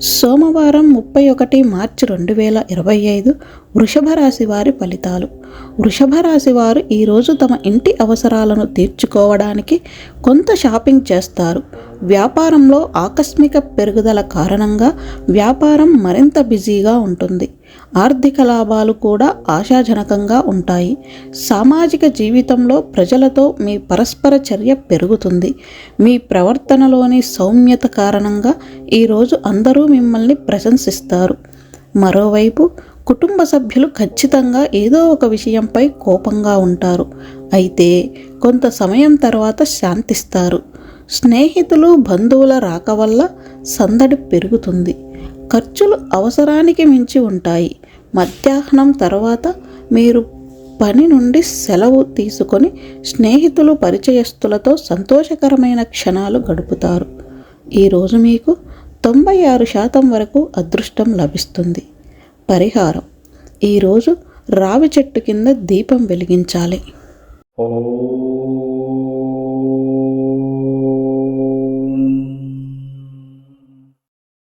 సోమవారం ముప్పై ఒకటి మార్చి రెండు వేల ఇరవై ఐదు వృషభ రాశి వారి ఫలితాలు. వృషభ రాశి వారు ఈరోజు తమ ఇంటి అవసరాలను తీర్చుకోవడానికి కొంత షాపింగ్ చేస్తారు. వ్యాపారంలో ఆకస్మిక పెరుగుదల కారణంగా వ్యాపారం మరింత బిజీగా ఉంటుంది. ఆర్థిక లాభాలు కూడా ఆశాజనకంగా ఉంటాయి. సామాజిక జీవితంలో ప్రజలతో మీ పరస్పర చర్య పెరుగుతుంది. మీ ప్రవర్తనలోని సౌమ్యత కారణంగా ఈరోజు అందరూ మిమ్మల్ని ప్రశంసిస్తారు. మరోవైపు కుటుంబ సభ్యులు ఖచ్చితంగా ఏదో ఒక విషయంపై కోపంగా ఉంటారు. అయితే కొంత సమయం తర్వాత శాంతిస్తారు. స్నేహితులు బంధువుల రాక వల్ల సందడి పెరుగుతుంది. ఖర్చులు అవసరానికి మించి ఉంటాయి. మధ్యాహ్నం తర్వాత మీరు పని నుండి సెలవు తీసుకొని స్నేహితులు పరిచయస్తులతో సంతోషకరమైన క్షణాలు గడుపుతారు. ఈరోజు మీకు తొంభై ఆరు శాతం వరకు అదృష్టం లభిస్తుంది. పరిహారం. ఈరోజు రావి చెట్టు కింద దీపం వెలిగించాలి. ఓ